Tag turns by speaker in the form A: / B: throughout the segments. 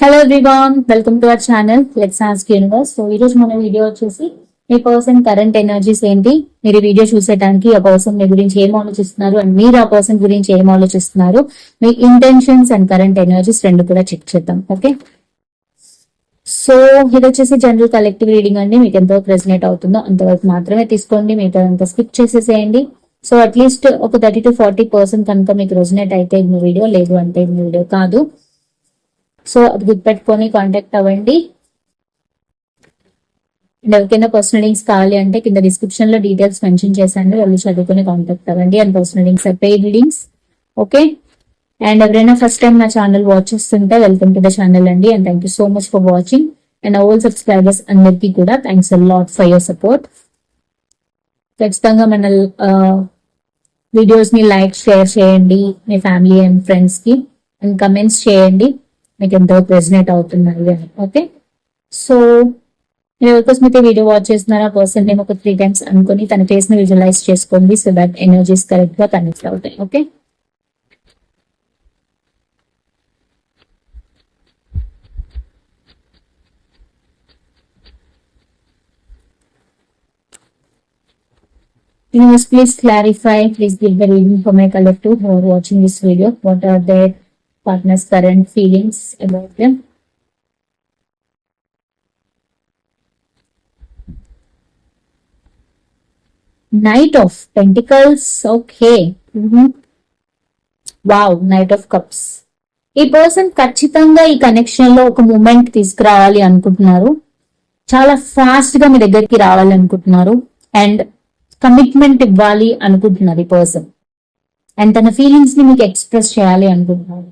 A: Hello everyone welcome to our channel let's ask universe so ఈ రోజు మన video వచ్చేసి మీ పర్సన్ కరెంట్ ఎనర్జీస్ ఏంటి? మీరు వీడియో చూసేటానికి ఆ పర్సన్ మీ గురించి ఏం ఆలోచిస్తున్నారు? అండ్ మీరు ఆ పర్సన్ గురించి ఏం ఆలోచిస్తున్నారు? మీ ఇంటెన్షన్స్ అండ్ కరెంట్ ఎనర్జీస్ రెండు కూడా చెక్ చేద్దాం ఓకే సో ఇది వచ్చేసి జనరల్ కలెక్టివ్ రీడింగ్ అండి. మీకు ఎంతవరకు రెసినేట్ అవుతుందో అంతవరకు మాత్రమే తీసుకోండి. మీకు అంతా స్కిప్ చేసేసేయండి. సో అట్లీస్ట్ ఒక థర్టీ టు ఫార్టీ పర్సెంట్ కనుక మీకు రెసినేట్ అయితే మీ వీడియో లేదు అంటే మీ వీడియో కాదు. సో అది గుర్తుపెట్టుకొని కాంటాక్ట్ అవ్వండి. అండ్ ఎవరికైనా పర్సనల్ లింక్స్ కావాలి అంటే కింద డిస్క్రిప్షన్లో డీటెయిల్స్ మెన్షన్ చేశాను వాళ్ళు చదువుకొని కాంటాక్ట్ అవ్వండి. And personal links paid links okay and ఎవరైనా ఫస్ట్ టైం నా ఛానల్ వాచ్ చేస్తుంటే వెల్కమ్ టు ద ఛానల్ అండి. And thank you so much for watching and all subscribers అందరికీ కూడా thanks lot for your support ఖచ్చితంగా మన వీడియోస్ని లైక్ షేర్ చేయండి. మీ ఫ్యామిలీ అండ్ ఫ్రెండ్స్కి. అండ్ కమెంట్స్ చేయండి. మీకు ఎంతో ప్రెసినేట్ అవుతున్నారు అని. ఓకే సో మీరు ఎవరికోసం అయితే వీడియో వాచ్ చేస్తున్నారో ఆ పర్సన్ నేమ్ ఒక త్రీ టైమ్స్ అనుకుని తన ఫేస్ని విజువలైజ్ చేసుకోండి సో దట్ ఎనర్జీస్ కరెక్ట్గా కనెక్ట్ అవుతాయి. Okay Universe, please clarify, please give the reading for my collective who are watching this video. What are their partner's current feelings about them? Knight of Pentacles, okay. Wow knight of cups ఈ person ఖచ్చితంగా ఈ కనెక్షన్లో ఒక moment తీసుకురావాలి అనుకుంటున్నారు. చాలా ఫాస్ట్గా మీ దగ్గరికి రావాలి అనుకుంటున్నారు. అండ్ కమిట్మెంట్ ఇవ్వాలి అనుకుంటున్నారు ఈ పర్సన్ అండ్ తన ఫీలింగ్స్ని మీకు ఎక్స్ప్రెస్ చేయాలి అనుకుంటున్నారు.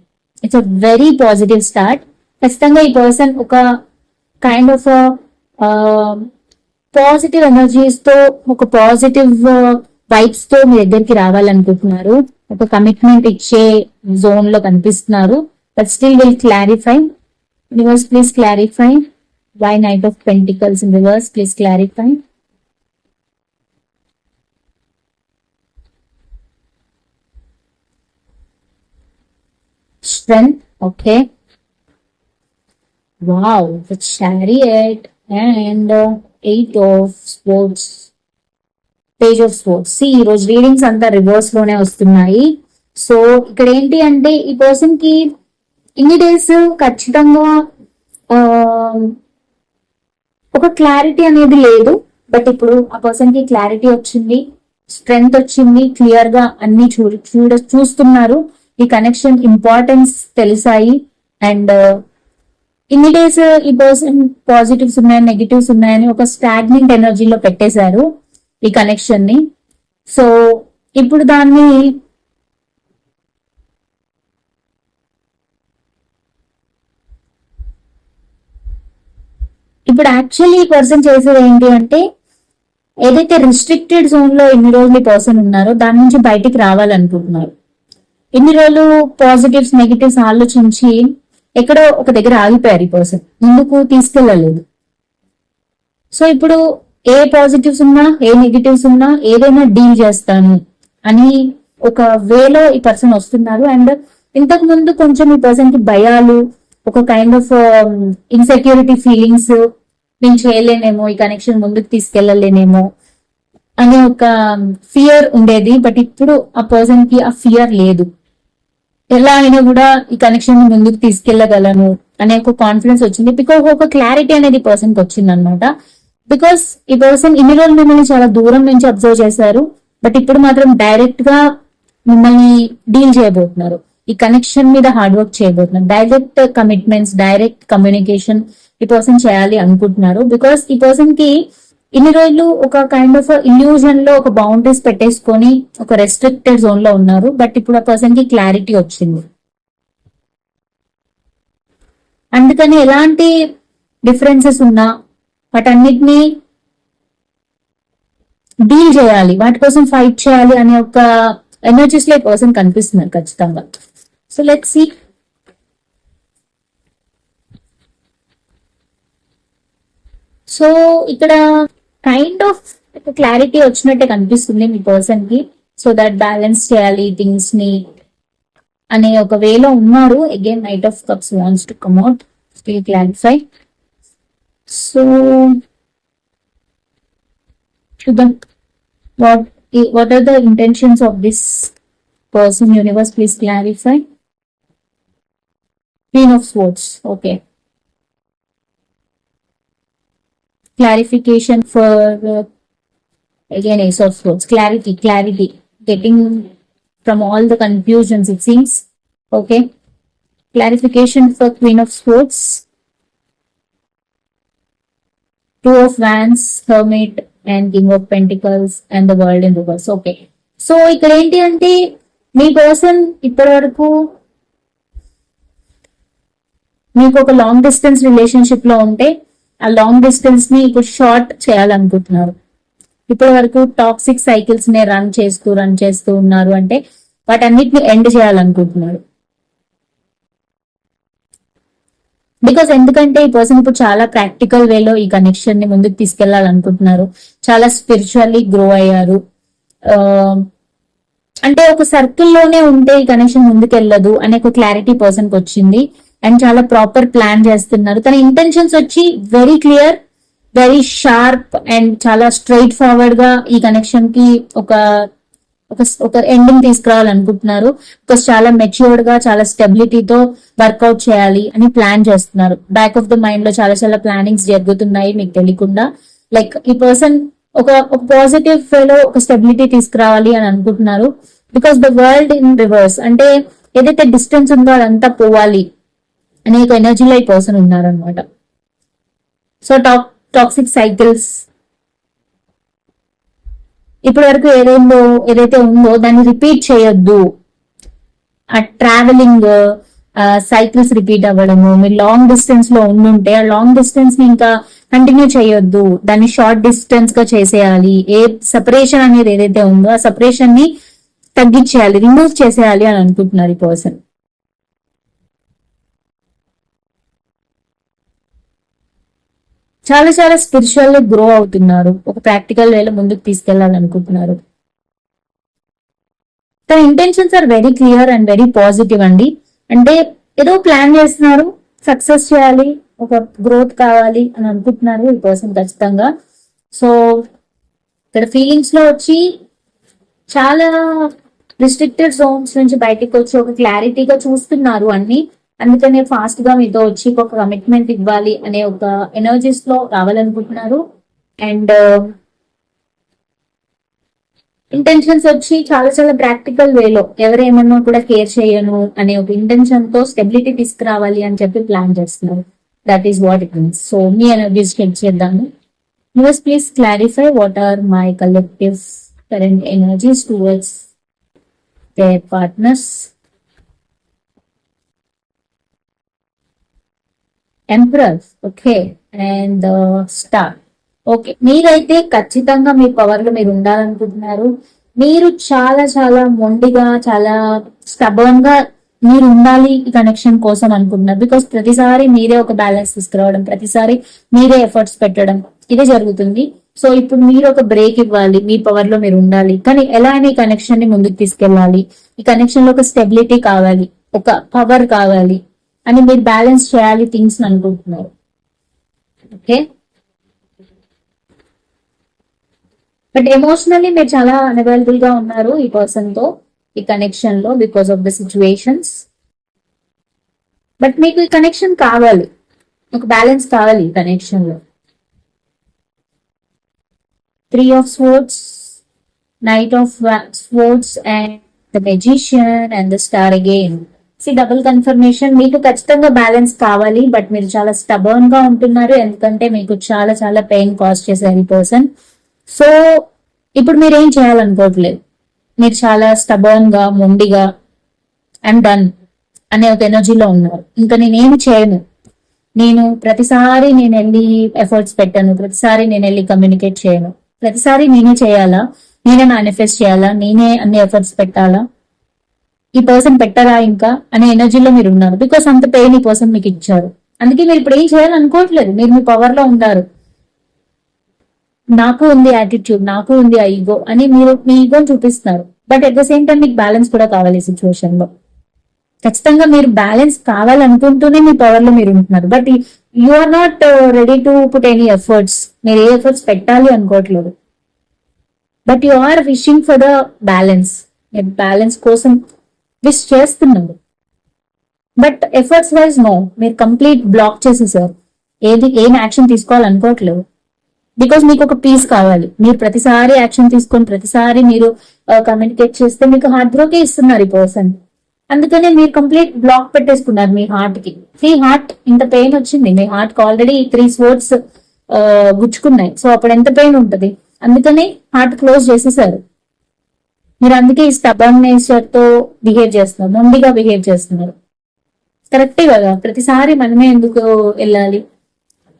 A: It's a very positive start ఖచ్చితంగా ఈ పర్సన్ ఒక కైండ్ ఆఫ్ పాజిటివ్ ఎనర్జీస్తో ఒక పాజిటివ్ వైబ్స్తో మీ దగ్గరికి రావాలనుకుంటున్నారు. ఒక కమిట్మెంట్ ఇచ్చే జోన్లో కనిపిస్తున్నారు. But still will clarify reverse please clarify why knight of pentacles in reverse please clarify strength okay? Wow the chariot and uh, eight of swords. Page of swords see ఈ రోజు readings అంతా రివర్స్లోనే వస్తున్నాయి. So ఇక్కడ ఏంటి అంటే ఈ పర్సన్కి ఇన్ని డేస్ ఖచ్చితంగా um, ఒక క్లారిటీ అనేది లేదు. బట్ ఇప్పుడు ఆ పర్సన్కి క్లారిటీ వచ్చింది స్ట్రెంగ్త్ వచ్చింది క్లియర్గా అన్ని చూ చూడ చూస్తున్నారు. ఈ కనెక్షన్ ఇంపార్టెన్స్ తెలిసాయి. అండ్ uh, ఇన్ని డేస్ uh, ఈ పర్సన్ పాజిటివ్స్ ఉన్నాయి నెగిటివ్స్ ఉన్నాయని ఒక స్టాగ్నెంట్ ఎనర్జీలో పెట్టేశారు ఈ కనెక్షన్ని. సో ఇప్పుడు దాన్ని ఇప్పుడు యాక్చువల్లీ ఈ పర్సన్ చేసేది ఏంటి అంటే ఏదైతే రిస్ట్రిక్టెడ్ జోన్లో ఎన్ని రోజులు పర్సన్ ఉన్నారో దాని నుంచి బయటికి రావాలనుకుంటున్నారు. ఎన్ని రోజులు పాజిటివ్స్ నెగిటివ్స్ ఆలోచించి ఎక్కడో ఒక దగ్గర ఆగిపోయారు ఈ పర్సన్ ముందుకు తీసుకెళ్ళలేదు. సో ఇప్పుడు ఏ పాజిటివ్స్ ఉన్నా ఏ నెగిటివ్స్ ఉన్నా ఏదైనా డీల్ చేస్తాను అని ఒక వేలో ఈ పర్సన్ వస్తున్నారు. అండ్ ఇంతకు ముందు కొంచెం ఈ పర్సన్కి భయాలు ఒక కైండ్ ఆఫ్ ఇన్సెక్యూరిటీ ఫీలింగ్స్ నేను చేయలేనేమో ఈ కనెక్షన్ ముందుకు తీసుకెళ్ళలేనేమో అనే ఒక um, ఫియర్ ఉండేది. బట్ ఇప్పుడు ఆ పర్సన్కి ఆ ఫియర్ లేదు. ఎలా అయినా కూడా ఈ కనెక్షన్ ముందుకు తీసుకెళ్ళగలను అనే ఒక కాన్ఫిడెన్స్ వచ్చింది. బికాస్ ఒక క్లారిటీ అనేది పర్సన్కి వచ్చింది అనమాట బికాస్ ఈ పర్సన్ ఇన్ని రోజులు మిమ్మల్ని చాలా దూరం నుంచి అబ్జర్వ్ చేశారు బట్ ఇప్పుడు మాత్రం డైరెక్ట్గా మిమ్మల్ని డీల్ చేయబోతున్నారు. ఈ కనెక్షన్ మీద హార్డ్ వర్క్ చేయబోతున్నారు. డైరెక్ట్ కమిట్మెంట్స్ డైరెక్ట్ కమ్యూనికేషన్ ఈ పర్సన్ చేయాలి అనుకుంటున్నారు. బికాస్ ఈ పర్సన్కి ఇన్ని రోజులు ఒక కైండ్ ఆఫ్ ఇల్యూజన్లో ఒక బౌండరీస్ పెట్టేసుకొని ఒక రెస్ట్రిక్టెడ్ జోన్లో ఉన్నారు. బట్ ఇప్పుడు ఆ పర్సన్కి క్లారిటీ వచ్చింది. అందుకని ఎలాంటి డిఫరెన్సెస్ ఉన్నా వాటన్నిటినీ డీల్ చేయాలి. వాటి కోసం ఫైట్ చేయాలి అనే ఒక ఎనర్జీస్లో పర్సన్ కనిపిస్తున్నారు ఖచ్చితంగా. సో లెట్ సీ సో ఇక్కడ కైండ్ ఆఫ్ క్లారిటీ వచ్చినట్టే కనిపిస్తుంది మీ పర్సన్కి సో దట్ బ్యాలెన్స్ చేయాలి థింగ్స్ని అనే ఒక వేలో ఉన్నారు. Again knight of cups wants to come out stay clarify so చూద్దాం. What what are the intentions of this person universe please clarify queen of swords okay Clarification for uh, again Ace of Swords. Clarity, clarity. Getting from all the confusions. It seems okay. Clarification for Queen of Swords. Two of Wands, Hermit, and King of Pentacles, and the World in reverse. Okay. So ఇక్కడ ఏంటి అంటే మీ person ఇప్పటి వరకు మీకు ఒక long distance రిలేషన్షిప్లో ఉంటే ఆ లాంగ్ డిస్టెన్స్ని ఇప్పుడు షార్ట్ చేయాలనుకుంటున్నారు. ఇప్పటి వరకు టాక్సిక్ సైకిల్స్ని రన్ చేస్తూ రన్ చేస్తూ ఉన్నారు అంటే వాటన్నిటిని ఎండ్ చేయాలనుకుంటున్నారు. బికాస్ ఎందుకంటే ఈ పర్సన్ ఇప్పుడు చాలా ప్రాక్టికల్ వేలో ఈ కనెక్షన్ని ముందుకు తీసుకెళ్ళాలనుకుంటున్నారు. చాలా స్పిరిచువల్లీ గ్రో అయ్యారు. అంటే ఒక సర్కిల్లోనే ఉంటే ఈ కనెక్షన్ ముందుకెళ్ళదు అనే ఒక క్లారిటీ పర్సన్కి వచ్చింది. అండ్ చాలా ప్రాపర్ ప్లాన్ చేస్తున్నారు. తన ఇంటెన్షన్స్ వచ్చి very clear very sharp and చాలా స్ట్రైట్ ఫార్వర్డ్గా ఈ కనెక్షన్కి ఒక ఒక ఒక ఎండింగ్ తీసుకురావాలనుకుంటున్నారు. బికాస్ చాలా మెచ్యూర్డ్గా చాలా స్టెబిలిటీతో వర్కౌట్ చేయాలి అని ప్లాన్ చేస్తున్నారు. బ్యాక్ ఆఫ్ ద మైండ్లో చాలా చాలా ప్లానింగ్స్ జరుగుతున్నాయి మీకు తెలియకుండా. లైక్ ఈ పర్సన్ ఒక ఒక పాజిటివ్ వేలో ఒక స్టెబిలిటీ తీసుకురావాలి అని అనుకుంటున్నారు. Because the world in reverse అంటే ఏదైతే డిస్టెన్స్ ఉందో అదంతా పోవాలి. అనే ఒక ఎనర్జీలో ఈ పర్సన్ ఉన్నారనమాట సో టాక్ టాక్సిక్ సైకిల్స్ ఇప్పటి వరకు ఏదైందో ఏదైతే ఉందో దాన్ని రిపీట్ చేయొద్దు. ఆ ట్రావెలింగ్ సైకిల్స్ రిపీట్ అవ్వడము మీరు లాంగ్ డిస్టెన్స్లో ఉండుంటే ఆ లాంగ్ డిస్టెన్స్ని ఇంకా కంటిన్యూ చేయొద్దు. దాన్ని షార్ట్ డిస్టెన్స్గా చేసేయాలి. ఏ సపరేషన్ అనేది ఏదైతే ఉందో ఆ సపరేషన్ని తగ్గించేయాలి రిమూవ్ చేసేయాలి అని అనుకుంటున్నారు ఈ పర్సన్ చాలా చాలా స్పిరిచువల్ గ్రో అవుతున్నారు. ఒక ప్రాక్టికల్ వేలో ముందుకు తీసుకెళ్ళాలనుకుంటున్నారు తన intentions are very clear and very positive అండి. అంటే ఏదో ప్లాన్ చేస్తున్నారు సక్సెస్ చేయాలి ఒక గ్రోత్ కావాలి అని అనుకుంటున్నారు ఈ పర్సన్ ఖచ్చితంగా. సో ఇక్కడ ఫీలింగ్స్లో వచ్చి చాలా రిస్ట్రిక్టెడ్ జోన్స్ నుంచి బయటకు వచ్చి ఒక క్లారిటీగా చూస్తున్నారు అన్ని. అందుకనే ఫాస్ట్గా మీతో వచ్చి ఒక కమిట్మెంట్ ఇవ్వాలి అనే ఒక ఎనర్జీస్లో రావాలనుకుంటున్నారు. అండ్ ఇంటెన్షన్స్ uh, వచ్చి చాలా చాలా ప్రాక్టికల్ వేలో ఎవరేమన్నా కూడా కేర్ చేయను అనే ఒక ఇంటెన్షన్తో స్టెబిలిటీ తీసుకురావాలి అని చెప్పి ప్లాన్ చేస్తున్నారు. That is what it means so me energies check చేద్దాము. US please clarify what are my collective current energies towards their partners empress okay and star okay మీరైతే ఖచ్చితంగా మీ పవర్లో మీరు ఉండాలనుకుంటున్నారు. మీరు చాలా చాలా మొండిగా చాలా స్టబర్న్గా మీరు ఉండాలి ఈ కనెక్షన్ కోసం అనుకుంటున్నారు. బికాస్ ప్రతిసారి మీరే ఒక బ్యాలెన్స్ తీసుకురావడం ప్రతిసారి మీరే ఎఫర్ట్స్ పెట్టడం ఇదే జరుగుతుంది. సో ఇప్పుడు మీరు ఒక బ్రేక్ ఇవ్వాలి మీ పవర్లో మీరు ఉండాలి. కానీ ఎలా అయినా ఈ కనెక్షన్ని ముందుకు తీసుకెళ్ళాలి. ఈ కనెక్షన్లో ఒక స్టెబిలిటీ కావాలి ఒక పవర్ కావాలి. అని మీరు బ్యాలెన్స్ చేయాలి థింగ్స్ అనుకుంటున్నారు. ఓకే బట్ ఎమోషనల్లీ మీరు చాలా అనవైలబుల్గా ఉన్నారు ఈ పర్సన్తో ఈ కనెక్షన్లో because of the situations but మీకు ఈ కనెక్షన్ కావాలి. ఒక బ్యాలెన్స్ కావాలి ఈ కనెక్షన్లో. Three of swords knight of swords and the magician and the star again see double confirmation మీకు ఖచ్చితంగా బ్యాలెన్స్ కావాలి బట్ మీరు చాలా స్టబర్న్గా ఉంటున్నారు ఎందుకంటే మీకు చాలా చాలా పెయిన్ కాస్ట్ చేశారు ఈ పర్సన్ సో ఇప్పుడు మీరు ఏం చేయాలనుకోవట్లేదు? మీరు చాలా స్టబర్న్గా మొండిగా అండ్ డన్ అనే ఒక ఎనర్జీలో ఉన్నారు. ఇంకా నేనేమి చేయను? నేను ప్రతిసారి నేను వెళ్ళి ఎఫర్ట్స్ పెట్టాను ప్రతిసారి నేను వెళ్ళి కమ్యూనికేట్ చేయను. ప్రతిసారి నేనే చేయాలా? నేనే మేనిఫెస్ట్ చేయాలా? నేనే అన్ని ఎఫర్ట్స్ పెట్టాలా? ఈ పర్సన్ పెట్టరా ఇంకా అనే ఎనర్జీలో మీరు ఉన్నారు. బికాస్ అంత పెయిన్ ఈ పర్సన్ మీకు ఇచ్చారు. అందుకే మీరు ఇప్పుడు ఏం చేయాలనుకోవట్లేదు. మీరు మీ పవర్లో ఉన్నారు. నాకు ఉంది యాటిట్యూడ్ నాకు ఉంది ఆ ఈగో అని మీరు మీ ఈగోని చూపిస్తున్నారు. But at the same time మీకు బ్యాలెన్స్ కూడా కావాలి సిచ్యువేషన్లో. ఖచ్చితంగా మీరు బ్యాలెన్స్ కావాలనుకుంటూనే మీ పవర్లో మీరు ఉంటున్నారు. But you are not ready to put any efforts మీరు ఏ ఎఫర్ట్స్ పెట్టాలి అనుకోవట్లేదు. But you are wishing for the balance మీరు బ్యాలెన్స్ కోసం విష్ చేస్తున్నారు. బట్ ఎఫర్ట్స్ వైజ్ నో మీరు కంప్లీట్ బ్లాక్ చేసేసారు. ఏది ఏం యాక్షన్ తీసుకోవాలనుకోవట్లేదు. బికాస్ మీకు ఒక పీస్ కావాలి. మీరు ప్రతిసారి యాక్షన్ తీసుకొని ప్రతిసారి మీరు uh, కమ్యూనికేట్ చేస్తే మీకు హార్ట్ బ్రోకే ఇస్తున్నారు ఈ పర్సన్ అందుకనే మీరు కంప్లీట్ బ్లాక్ పెట్టేసుకున్నారు మీ హార్ట్కి. మీ హార్ట్ ఇంత పెయిన్ వచ్చింది. మీ హార్ట్కి ఆల్రెడీ త్రీ స్పోర్ట్స్ గుచ్చుకున్నాయి. సో అప్పుడు ఎంత పెయిన్ ఉంటది? అందుకని హార్ట్ క్లోజ్ చేసేసారు. మీరు అందుకే ఈ తో బిహేవ్ చేస్తున్నారు. మొండిగా బిహేవ్ చేస్తున్నారు. కరెక్టే కదా? ప్రతిసారి మనమే ఎందుకు వెళ్ళాలి?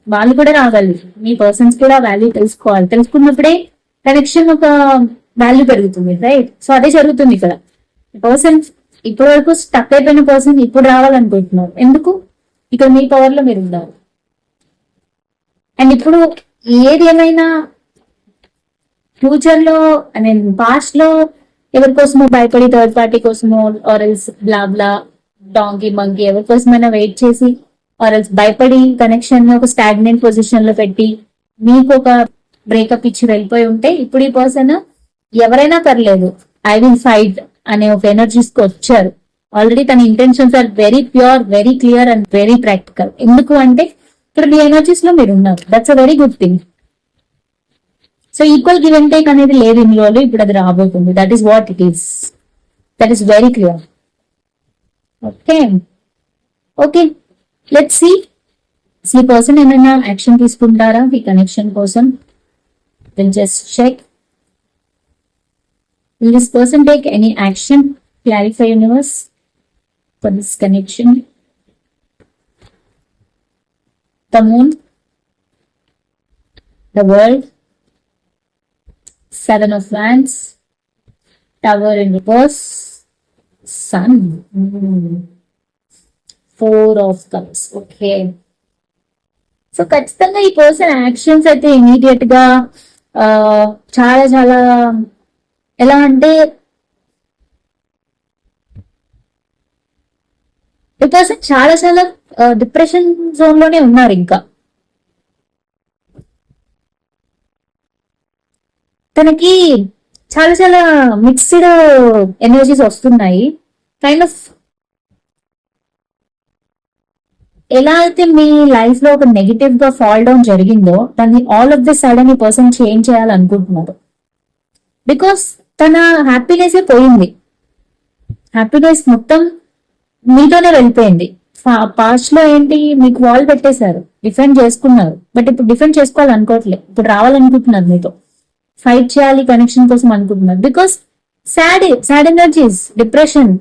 A: వాళ్ళు కూడా రావాలి. మీ పర్సన్స్ కూడా వాల్యూ తెలుసుకోవాలి. తెలుసుకున్నప్పుడే కనెక్షన్ ఒక వాల్యూ పెరుగుతుంది రైట్ సో అదే జరుగుతుంది ఇక్కడ. పర్సన్ ఇప్పటి వరకు స్టక్ అయిపోయిన పర్సన్ ఇప్పుడు రావాలనుకుంటున్నారు. ఎందుకు? ఇక్కడ మీ పవర్లో మీరు ఉన్నారు. అండ్ ఇప్పుడు ఏది ఏమైనా ఫ్యూచర్లో ఐ మీన్ పాస్ట్లో ఎవరి కోసమో భయపడి థర్డ్ పార్టీ కోసమో or else blah blah donkey monkey ఎవరి కోసమైనా వెయిట్ చేసి ఆర్ ఎల్స్ భయపడి కనెక్షన్ ఒక స్టాగ్నెంట్ పొజిషన్లో పెట్టి మీకు ఒక బ్రేకప్ ఇచ్చి వెళ్ళిపోయి ఉంటే ఇప్పుడు ఈ పర్సన్ ఎవరైనా పర్లేదు ఐ విల్ ఫైట్ అనే ఒక ఎనర్జీస్కి వచ్చారు. ఆల్రెడీ తన intentions are very pure very clear and very practical ఎందుకు అంటే ఇక్కడ మీ ఎనర్జీస్లో మీరు ఉన్నారు. That's a very good thing so equal give and take అనేది లేదు ఇందులో ఇప్పుడు అది రాబోతుంది. That is what it is that is very clear okay okay let see ఈ పర్సన్ ఏమైనా యాక్షన్ తీసుకుంటారా? ఈ కనెక్షన్ కోసం will just check will this person take any action clarify universe for this connection the moon the world seven of wands tower in reverse sun four of cups okay so ఖచ్చితంగా ఈ person actions అయితే ఇమీడియట్గా చాలా చాలా ఎలా అంటే ఈ person చాలా చాలా డిప్రెషన్ జోన్లోనే ఉన్నారు ఇంకా. తనకి చాలా చాలా మిక్స్డ్ ఎనర్జీస్ వస్తున్నాయి. కైండ్ ఆఫ్ ఎలా అయితే మీ లైఫ్లో ఒక నెగిటివ్గా ఫాల్ డౌన్ జరిగిందో దాన్ని ఆల్ ఆఫ్ ది సడన్ ఈ పర్సన్ చేంజ్ చేయాలనుకుంటున్నారు బికాస్ తన హ్యాపీనెస్ పోయింది. హ్యాపీనెస్ మొత్తం మీతోనే వెళ్ళిపోయింది. పాస్ట్లో ఏంటి మీకు వాల్ పెట్టేశారు. డిఫెండ్ చేసుకున్నారు. బట్ ఇప్పుడు డిఫెండ్ చేసుకోవాలనుకోవట్లేదు ఇప్పుడు రావాలనుకుంటున్నారు మీతో. ఫైట్ చేయాలి కనెక్షన్ కోసం అనుకుంటున్నారు. Because sad sad energies depression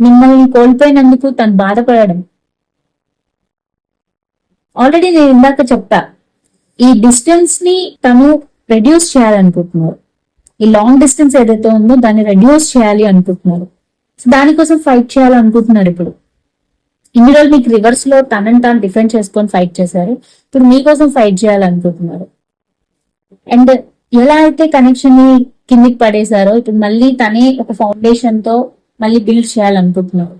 A: మిమ్మల్ని కోల్పోయినందుకు తను బాధపడడం. ఆల్రెడీ నేను ఇందాక చెప్పా ఈ డిస్టెన్స్ని తను రెడ్యూస్ చేయాలనుకుంటున్నారు. ఈ లాంగ్ డిస్టెన్స్ ఏదైతే ఉందో దాన్ని రెడ్యూస్ చేయాలి అనుకుంటున్నారు. సో దానికోసం ఫైట్ చేయాలనుకుంటున్నారు ఇప్పుడు. ఇన్ని రోజులు మీకు రివర్స్లో తనని తాను డిఫెండ్ చేసుకొని ఫైట్ చేశారు. ఇప్పుడు మీకోసం ఫైట్ చేయాలనుకుంటున్నారు. అండ్ ఎలా అయితే కనెక్షన్ని కిందికి పడేశారో ఇప్పుడు మళ్ళీ తనే ఒక ఫౌండేషన్తో మళ్ళీ బిల్డ్ చేయాలనుకుంటున్నారు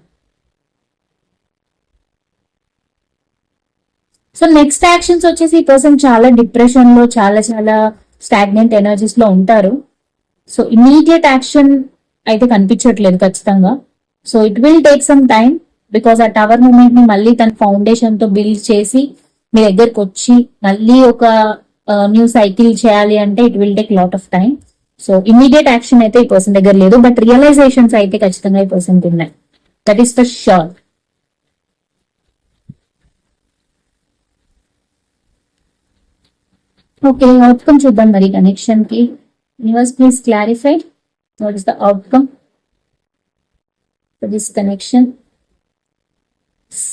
A: సో నెక్స్ట్ యాక్షన్స్ వచ్చేసి ఈ పర్సన్ చాలా డిప్రెషన్లో చాలా చాలా స్టాగ్నెంట్ ఎనర్జీస్లో ఉంటారు. సో ఇమీడియట్ యాక్షన్ అయితే కనిపించట్లేదు ఖచ్చితంగా. So it will take some time because ఆ టవర్ మూమెంట్ని మళ్ళీ తన ఫౌండేషన్తో బిల్డ్ చేసి మీ దగ్గరకు వచ్చి మళ్ళీ ఒక న్యూ సైకిల్ చేయాలి అంటే it will take lot of time so immediate action అయితే ఈ పర్సన్ దగ్గర లేదు బట్ రియలైజేషన్స్ అయితే ఖచ్చితంగా ఈ పర్సన్ ఉన్నాయి. That is the sure okay outcome చూద్దాం మరి కనెక్షన్కి. Universe please clarify what is the outcome this connection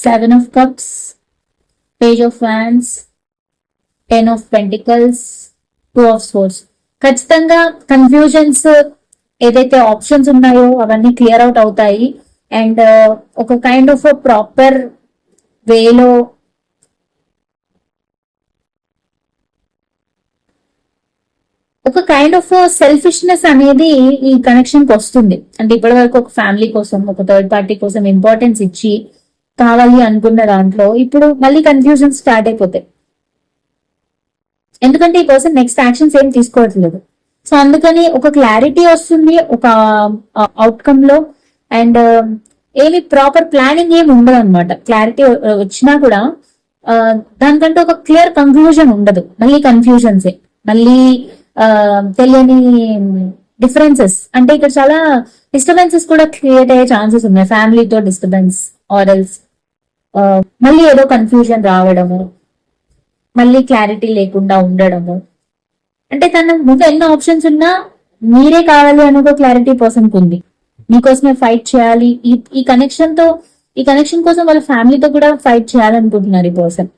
A: seven of cups page of fans ten of pentacles two of swords ఖచ్చితంగా confusions ఏదైతే options ఉన్నాయో అవన్నీ క్లియర్ అవుట్ అవుతాయి. And uh, ఒక kind of proper వేలో ఒక కైండ్ ఆఫ్ సెల్ఫిష్నెస్ అనేది ఈ కనెక్షన్కి వస్తుంది. అంటే ఇప్పటి వరకు ఒక ఫ్యామిలీ కోసం ఒక థర్డ్ పార్టీ కోసం ఇంపార్టెన్స్ ఇచ్చి కావాలి అనుకున్న దాంట్లో ఇప్పుడు మళ్ళీ కన్ఫ్యూజన్ స్టార్ట్ అయిపోతాయి. ఎందుకంటే ఈ పర్సన్ నెక్స్ట్ యాక్షన్స్ ఏం తీసుకోవట్లేదు. సో అందుకని ఒక క్లారిటీ వస్తుంది ఒక uh, అవుట్కమ్లో. అండ్ um, ఏమి ప్రాపర్ ప్లానింగ్ ఏమి ఉండదు అనమాట క్లారిటీ uh, వచ్చినా కూడా uh, దానికంటే ఒక క్లియర్ కంక్లూజన్ ఉండదు. మళ్ళీ కన్ఫ్యూజన్సే మళ్ళీ తెలియని డిఫరెన్సెస్ అంటే ఇక్కడ చాలా డిస్టర్బెన్సెస్ కూడా క్రియేట్ అయ్యే ఛాన్సెస్ ఉన్నాయి. ఫ్యామిలీతో డిస్టర్బెన్స్ ఆరల్స్ మళ్ళీ ఏదో కన్ఫ్యూజన్ రావడము. మళ్ళీ క్లారిటీ లేకుండా ఉండడము. అంటే తన ముందు ఎన్నో ఆప్షన్స్ ఉన్నా మీరే కావాలి అని ఒక క్లారిటీ పర్సన్ ఉంది. మీకోసమే ఫైట్ చేయాలి. ఈ ఈ కనెక్షన్తో ఈ కనెక్షన్ కోసం వాళ్ళ ఫ్యామిలీతో కూడా ఫైట్ చేయాలనుకుంటున్నారు ఈ పర్సన్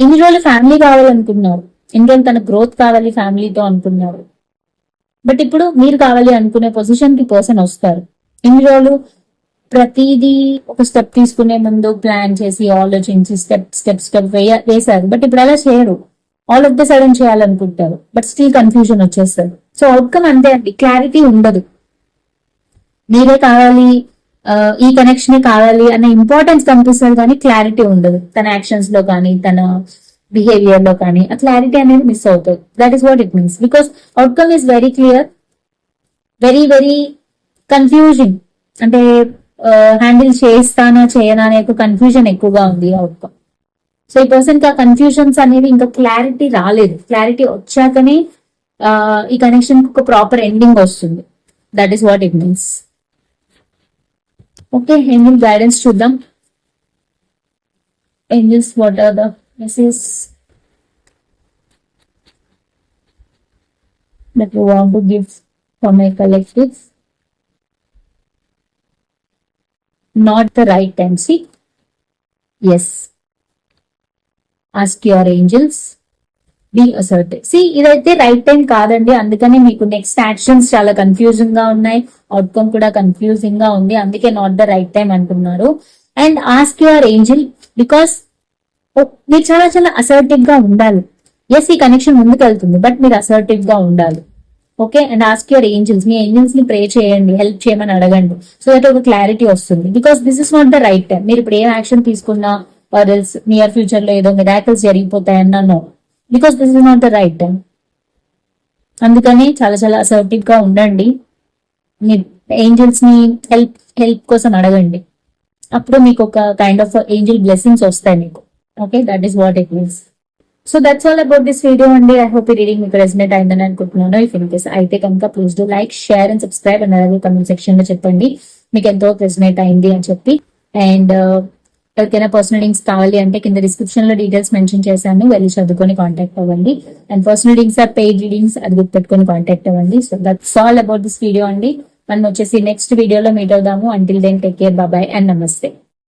A: ఇన్ని రోజులు ఫ్యామిలీ కావాలనుకున్నారు. ఇన్ని రోజులు తన గ్రోత్ కావాలి ఫ్యామిలీతో అనుకున్నారు. బట్ ఇప్పుడు మీరు కావాలి అనుకునే పొజిషన్కి పర్సన్ వస్తారు. ఇన్ని రోజులు ప్రతిదీ ఒక స్టెప్ తీసుకునే ముందు ప్లాన్ చేసి ఆలోచించి స్టెప్ స్టెప్ స్టెప్ వేశారు. బట్ ఇప్పుడు అలా చేయరు. ఆల్ ఆఫ్ ద సడన్ చేయాలనుకుంటారు. బట్ స్టిల్ కన్ఫ్యూజన్ వచ్చేస్తారు సో అవుట్కమ్ అంతే అండి. క్లారిటీ ఉండదు. మీరే కావాలి ఈ కనెక్షన్ కావాలి అనే ఇంపార్టెన్స్ కనిపిస్తుంది కానీ క్లారిటీ ఉండదు. తన యాక్షన్స్లో కానీ తన బిహేవియర్లో కానీ ఆ క్లారిటీ అనేది మిస్ అవుతుంది. That is what it means because outcome is very clear very very confusing అంటే హ్యాండిల్ చేస్తానా చేయనా అనే కన్ఫ్యూజన్ ఎక్కువగా ఉంది అవుట్కమ్ సో ఈ పర్సన్కి ఆ కన్ఫ్యూజన్స్ అనేవి ఇంకా క్లారిటీ రాలేదు. క్లారిటీ వచ్చాకనే ఈ కనెక్షన్కి ఒక ప్రాపర్ ఎండింగ్ వస్తుంది. That is what it means okay angel guidance చూద్దాం. Angels what are the message that you want to give for my not the right time see yes. Ask your angels. Be assertive see ఇదైతే right time కాదండి. అందుకని మీకు next actions చాలా కన్ఫ్యూజింగ్గా ఉన్నాయి. Outcome కూడా కన్ఫ్యూజింగ్గా ఉంది. అందుకే నాట్ ద రైట్ టైం అంటున్నారు. And ask your angel because మీరు చాలా చాలా అసర్టివ్గా ఉండాలి. ఎస్ ఈ కనెక్షన్ ముందుకు వెళ్తుంది బట్ మీరు అసర్టివ్గా ఉండాలి. Okay and ask your angels మీ ఏంజిల్స్ని ప్రే చేయండి హెల్ప్ చేయమని అడగండి. సో దట్ ఒక క్లారిటీ వస్తుంది. Because this is not the right time మీరు ఇప్పుడు ఏం యాక్షన్ తీసుకున్నా ఎల్స్ నియర్ ఫ్యూచర్లో ఏదో miracles జరిగిపోతాయన్నా no because this is not the right time అందుకని చాలా చాలా అసర్టివ్గా ఉండండి. మీ ఏంజల్స్ని హెల్ప్ హెల్ప్ కోసం అడగండి. అప్పుడు మీకు ఒక కైండ్ ఆఫ్ ఏంజల్ బ్లెస్సింగ్స్ వస్తాయి మీకు. Okay that is what it means so that's all about this video అండి ఐ హోప్ ఈ రీడింగ్ మీకు రెసినేట్ అయిందని అనుకుంటున్నాను. ఇఫ్ ఇన్ కేస్ అయితే కనుక please do like share and subscribe and అలాగే కమెంట్ సెక్షన్లో చెప్పండి. మీకు ఎంతో రెసినేట్ అయింది అని చెప్పి. అండ్ uh, ఎవరికైనా పర్సనల్ లింక్స్ కావాలి అంటే కింద డిస్క్రిప్షన్లో డీటెయిల్స్ మెన్షన్ చేశాను. వెళ్ళి చదువుకొని కాంటాక్ట్ అవ్వండి. And personal links or paid readings అది గుర్తుపెట్టుకొని కాంటాక్ట్ అవ్వండి. So that's all about this video అండి. మనం వచ్చేసి నెక్స్ట్ వీడియోలో మీట్ అవుదాము. Until then take care bye bye and నమస్తే